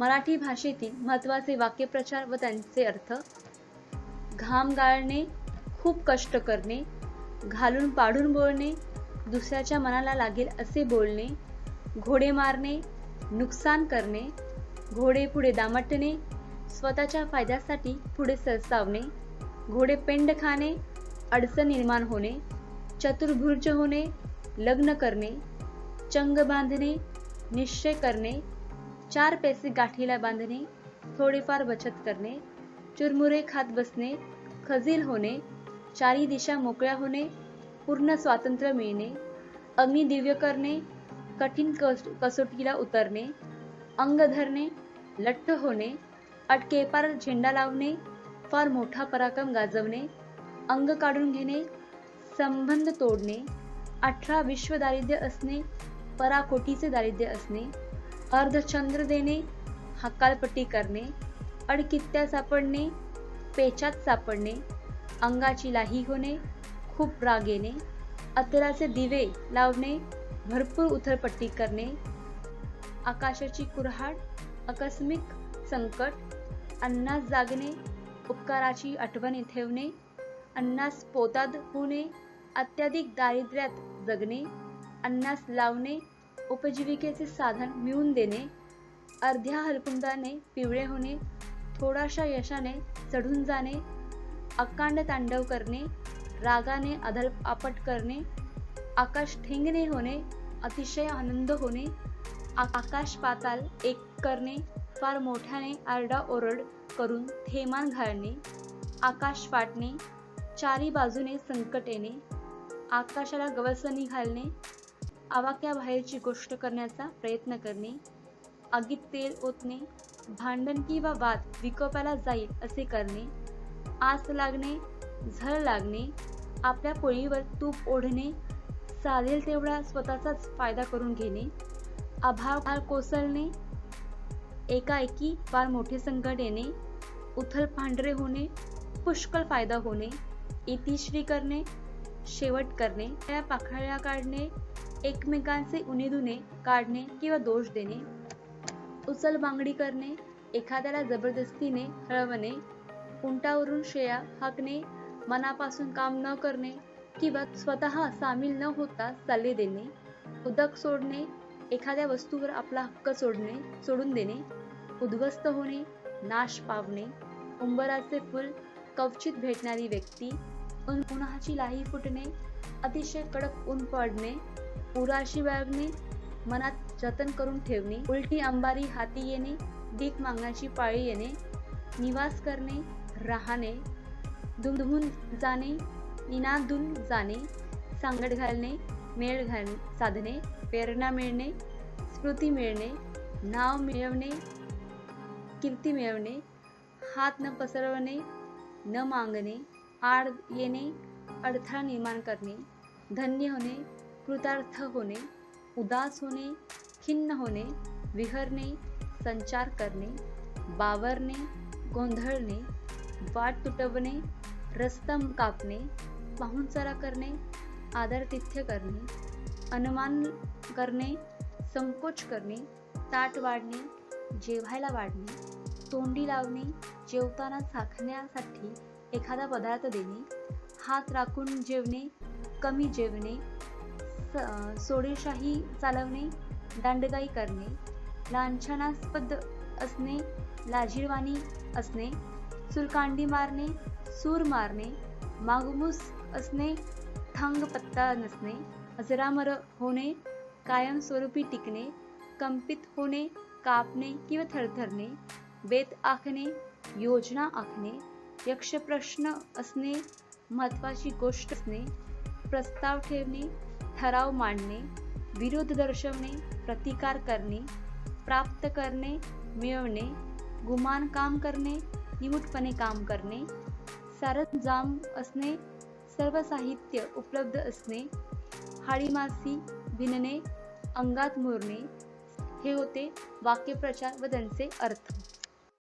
मराठी भाषेतील महत्त्वाचे वाक्यप्रचार व त्यांचे अर्थ घाम गाळणे खूप कष्ट करणे घालून पाडून बोलणे दुसऱ्याच्या मनाला लागेल असे बोलणे घोडे मारणे नुकसान करणे घोडे पुढे दामटणे स्वतःच्या फायद्यासाठी पुढे सरसावणे घोडे पेंड खाणे अडचण निर्माण होणे चतुर्भुर्ज होणे लग्न करणे चंग बांधणे निश्चय करणे चार पैसे गाठीला बांधणे थोडेफार बचत करणे चुरमुरे खात बसणे खजील होणे चारी दिशा मोकळ्या होणे पूर्ण स्वातंत्र्य मिळणे अग्नी दिव्य करणे कठीण कस कसोटीला उतरणे अंग धरणे लठ्ठ होणे अटकेपार झेंडा लावणे फार मोठा पराक्रम गाजवणे अंग काढून घेणे संबंध तोडणे अठरा विश्व दारिद्र्य असणे पराकोटीचे दारिद्र्य असणे अर्धचंद्र देणे हकालपट्टी करणे अडकित्या सापडणे पेचात सापडणे अंगाची लाही होणे खूप राग येणे अतराचे दिवे लावणे भरपूर उथळपट्टी करणे आकाशाची कुऱ्हाड आकस्मिक संकट अन्नास जागणे उपकाराची आठवण ठेवणे अन्नास पोतात होणे अत्याधिक दारिद्र्यात जगणे अन्नास लावणे उपजीविकेचे साधन मिळवून देणे अर्ध्या हलकुंडाने पिवळे होणे थोड्याशा यशाने चढून जाणे अकांड तांडव करणे रागाने अधल आपट करणे आकाश ठेंगणे होणे अतिशय आनंद होणे आ- आकाश पाताल एक करणे फार मोठ्याने आरडाओरड करून थेमान घालणे आकाश फाटणे चारी बाजूने संकट येणे आकाशाला गवसणी घालणे आवाक्याबाहेरची गोष्ट करण्याचा प्रयत्न करणे आगीत तेल ओतणे भांडण किंवा वाद विकोपाला जाईल असे करणे आस लागणे झळ लागणे आपल्या पोळीवर तूप ओढणे चालेल तेवढा स्वतःचाच फायदा करून घेणे अभाव कोसळणे एकाएकी फार मोठे संकट येणे उथल पांढरे होणे पुष्कळ फायदा होणे इतिश्री करणे शेवट करणे त्या पाखळ्या काढणे एकमेकांचे उणेधुणे काढणे किंवा दोष देणे उचल बांगडी करणे एखाद्याला जबरदस्तीने हळवणे उंटावरून शेया हाकणे मनापासून काम न करणे किंवा स्वतः सामील न होता सल्ले देणे उदक सोडणे एखाद्या वस्तूवर आपला हक्क सोडणे सोडून देणे उद्ध्वस्त होणे नाश पावणे उंबराचे फुल कवचित भेटणारी व्यक्ती उन्हाची लाही फुटणे अतिशय कडक ऊन पडणे उराशी बाळगणे मनात जतन करून ठेवणे उलटी अंबारी हाती येणे भीक मागण्याची पाळी येणे निवास करणे राहणे दुमधुमून जाणे निनादून जाणे सांगड घालणे मेळ घाल साधणे प्रेरणा मिळणे स्मृती मिळणे नाव मिळवणे कीर्ती मिळवणे हात न पसरवणे न मागणे आड येणे अडथळा निर्माण करणे धन्य होणे कृतार्थ होणे उदास होणे खिन्न होणे विहरणे संचार करणे बावरणे गोंधळणे वाट तुटवणे रस्तम कापणे पाहुणचारा करणे आदरतिथ्य करणे अनुमान करणे संकोच करणे ताट वाढणे जेवायला वाढणे तोंडी लावणे जेवताना चाखण्यासाठी एखादा पदार्थ देणे हात राखून जेवणे कमी जेवणे स- सोडेशाही चालवणे दांडगाई करणे लांछनास्पद असणे लाजीरवाणी असणे सुरकांडी मारणे सूर मारणे मागमूस असणे थांग पत्ता नसणे अजरामर होणे कायमस्वरूपी टिकणे कंपित होणे कापणे किंवा थरथरणे बेत आखणे योजना आखणे यक्षप्रश्न असणे महत्वाची गोष्ट असणे प्रस्ताव ठेवणे ठराव मांडणे विरोध दर्शवणे प्रतिकार करणे प्राप्त करणे मिळवणे गुमान काम करणे निमूटपणे काम करणे सरंजाम असणे सर्व साहित्य उपलब्ध असणे हाडीमासी भिनणे अंगात मुरणे हे होते वाक्यप्रचार व त्यांचे अर्थ.